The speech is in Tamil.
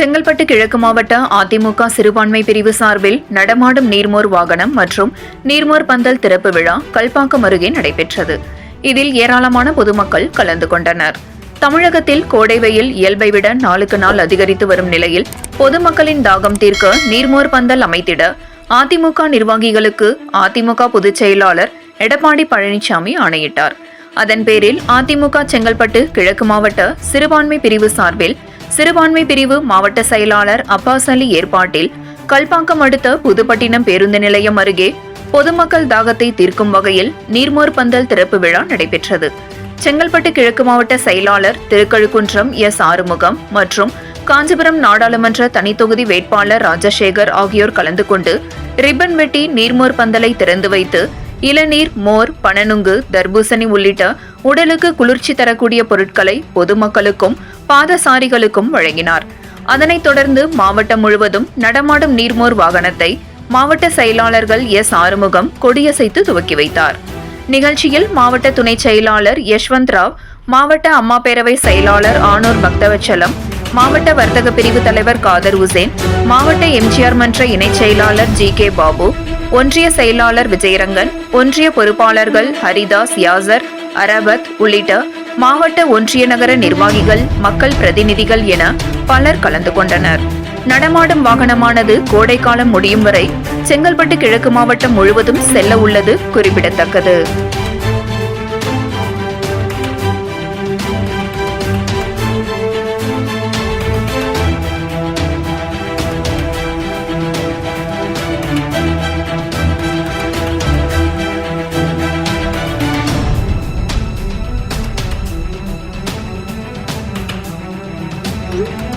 செங்கல்பட்டு கிழக்கு மாவட்ட அதிமுக சிறுபான்மை பிரிவு சார்பில் நடமாடும் நீர்மோர் வாகனம் மற்றும் நீர்மோர் பந்தல் திறப்பு விழா கல்பாக்கம் அருகே நடைபெற்றது. இதில் ஏராளமான பொதுமக்கள் கலந்து கொண்டனர். தமிழகத்தில் கோடை வெயில் இயல்பை விட நாளுக்கு நாள் அதிகரித்து வரும் நிலையில் பொதுமக்களின் தாகம் தீர்க்க நீர்மோர் பந்தல் அமைத்திட அதிமுக நிர்வாகிகளுக்கு அதிமுக பொதுச் செயலாளர் எடப்பாடி பழனிசாமி ஆணையிட்டார். அதன் பேரில் அதிமுக செங்கல்பட்டு கிழக்கு மாவட்ட சிறுபான்மை பிரிவு சார்பில் சிறுபான்மை பிரிவு மாவட்ட செயலாளர் அப்பாஸ் அலி ஏற்பாட்டில் கல்பாக்கம் அடுத்த புதுப்பட்டினம் பேருந்து நிலையம் அருகே பொதுமக்கள் தாகத்தை தீர்க்கும் வகையில் நீர்மோர் பந்தல் திறப்பு விழா நடைபெற்றது. செங்கல்பட்டு கிழக்கு மாவட்ட செயலாளர் திருக்கழுக்குன்றம் எஸ் ஆறுமுகம் மற்றும் காஞ்சிபுரம் நாடாளுமன்ற தனித்தொகுதி வேட்பாளர் ராஜசேகர் ஆகியோர் கலந்து கொண்டு ரிப்பன் வெட்டி நீர்மோர் பந்தலை திறந்து வைத்து இளநீர் மோர் பனநுங்கு தர்பூசணி உள்ளிட்ட உடலுக்கு குளிர்ச்சி தரக்கூடிய பொருட்களை பொதுமக்களுக்கும் பாதசாரிகளுக்கும் வழங்கினார். அதனைத் தொடர்ந்து மாவட்டம் முழுவதும் நடமாடும் நீர்மோர் வாகனத்தை மாவட்ட செயலாளர்கள் எஸ். ஆறுமுகம் கொடியசைத்து துவக்கி வைத்தார். நிகழ்ச்சியில் மாவட்ட துணை செயலாளர் யஷ்வந்த் ராவ் மாவட்ட அம்மா பேரவை செயலாளர் ஆனூர் பக்தவச்சலம் மாவட்ட வர்த்தக பிரிவு தலைவர் காதர் உசேன் மாவட்ட எம்ஜிஆர் மன்ற இணைச் செயலாளர் ஜி. கே. பாபு ஒன்றிய செயலாளர் விஜயரங்கன் ஒன்றிய பொறுப்பாளர்கள் ஹரிதாஸ் யாசர் அரபத் உள்ளிட்ட மாவட்ட ஒன்றிய நகர நிர்வாகிகள் மக்கள் பிரதிநிதிகள் என பலர் கலந்து கொண்டனர். நடமாடும் வாகனமானது கோடைக்காலம் முடியும் வரை செங்கல்பட்டு கிழக்கு மாவட்டம் முழுவதும் செல்ல உள்ளது குறிப்பிடத்தக்கது. you.